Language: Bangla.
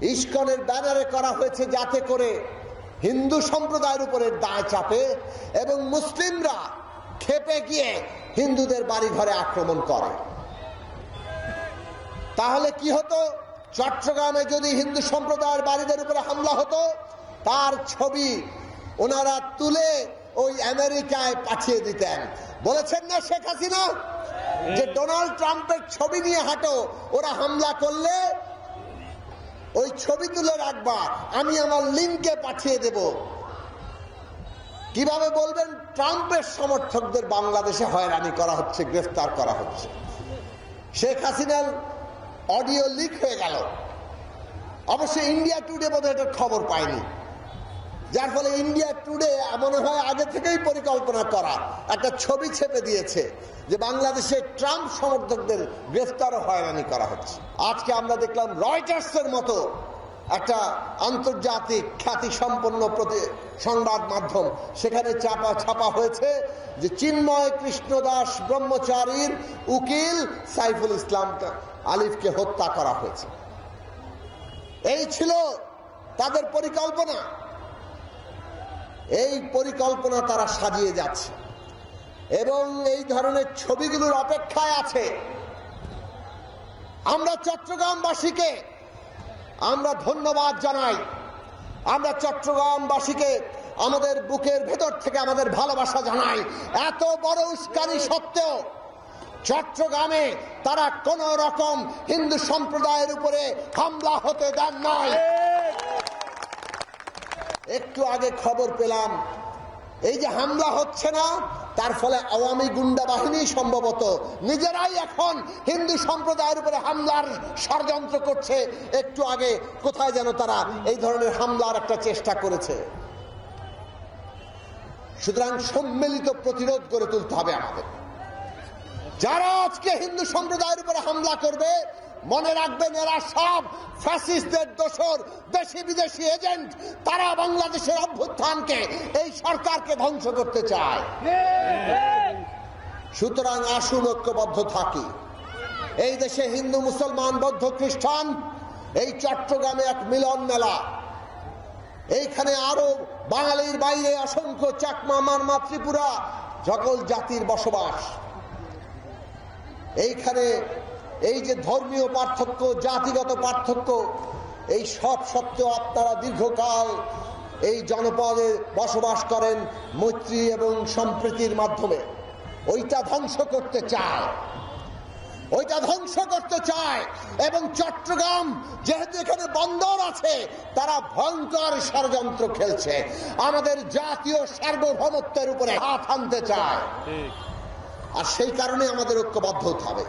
ইস্কনের ব্যানারে করা হয়েছে যাতে করে হিন্দু সম্প্রদায়ের উপরে দায় চাপে এবং মুসলিমরা খেপে গিয়ে হিন্দুদের বাড়ি ঘরে আক্রমণ করে। তাহলে কি হতো? চট্টগ্রামে যদি হিন্দু সম্প্রদায়ের বাড়িদের উপরে হামলা হতো, তার ছবি ওনারা তুলে ওই আমেরিকায় পাঠিয়ে দিতেন। বলেছেন না শেখ হাসিনা? যে ডোনাল্ড ট্রাম্পের ছবি নিয়ে হাঁটো, ওরা হামলা করলে ছবি তুলে রাখবা, আমি আমার লিঙ্কে পাঠিয়ে দেব। কীভাবে বলবেন? ট্রাম্পের সমর্থকদের বাংলাদেশে হয়রানি করা হচ্ছে, গ্রেফতার করা হচ্ছে। শেখ হাসিনার অডিও লিক হয়ে গেল। অবশ্য ইন্ডিয়া টুডে বোধহয় এটার খবর পায়নি। যার ফলে ইন্ডিয়া টুডে মনে হয় আগে থেকেই পরিকল্পনা করা, একটা ছবি ছেপে দিয়েছে যে বাংলাদেশে ট্রাম্প সমর্থকদের গ্রেফতার ও হয়রানি করা হচ্ছে। আজকে আমরা দেখলাম রয়টার্সের মতো একটা আন্তর্জাতিক খ্যাতি সম্পন্ন প্রতি সংবাদ মাধ্যম। সেখানে চাপা ছাপা হয়েছে যে চিন্ময় কৃষ্ণদাস ব্রহ্মচারীর উকিল সাইফুল ইসলাম আলিফকে হত্যা করা হয়েছে। এই ছিল তাদের পরিকল্পনা। এই পরিকল্পনা তারা সাজিয়ে যাচ্ছে। এবং এই ধরনের ছবিগুলোর অপেক্ষায় আছে। আমরা চট্টগ্রামবাসীকে আমরা ধন্যবাদ জানাই। আমরা চট্টগ্রামবাসীকে আমাদের বুকের ভেতর থেকে আমাদের ভালোবাসা জানাই। এত বড় উস্কানি সত্ত্বেও চট্টগ্রামে তারা কোন রকম হিন্দু সম্প্রদায়ের উপরে হামলা হতে দেন নাই। একটু আগে খবর পেলাম, এই যে হামলা হচ্ছে না তার ফলে আওয়ামী গুন্ডা বাহিনী সম্ভবত নিজেরাই এখন হিন্দু সম্প্রদায়ের উপরে হামলার ষড়যন্ত্র করছে। একটু আগে কোথায় যেন তারা এই ধরনের হামলার একটা চেষ্টা করেছে। সুতরাং সম্মিলিত প্রতিরোধ গড়ে তুলতে হবে আমাদের। যারা আজকে হিন্দু সম্প্রদায়ের উপরে হামলা করবে মনে রাখবেন, এরা সব ফ্যাসিস্টদের দোসর দেশি বিদেশি এজেন্ট তারা বাংলাদেশের অভ্যুত্থানকে, এই সরকারকে ধ্বংস করতে চায়। সুতরাং আসুন ঐক্যবদ্ধ থাকি। এই দেশে হিন্দু, মুসলমান, বৌদ্ধ, খ্রিস্টান, এই চট্টগ্রামে এক মিলন মেলা। এইখানে আরও বাঙালির বাইরে অসংখ্য চাকমা, মারমা, ত্রিপুরা সকল জাতির বসবাস। এইখানে এই যে ধর্মীয় পার্থক্য জাতিগত পার্থক্য এই সব সত্ত্বেও আপনারা দীর্ঘকাল এই জনপদে বসবাস করেন মৈত্রী এবং সম্প্রীতির মাধ্যমে। ওইটা ধ্বংস করতে চায়। ওইটা ধ্বংস করতে চায়। এবং চট্টগ্রাম যেহেতু এখানে বন্দর আছে তারা ভয়ঙ্কর ষড়যন্ত্র খেলছে। আমাদের জাতীয় সার্বভৌমত্বের উপরে হাত আনতে চায়। আর সেই কারণে আমাদের ঐক্যবদ্ধ হতে হবে।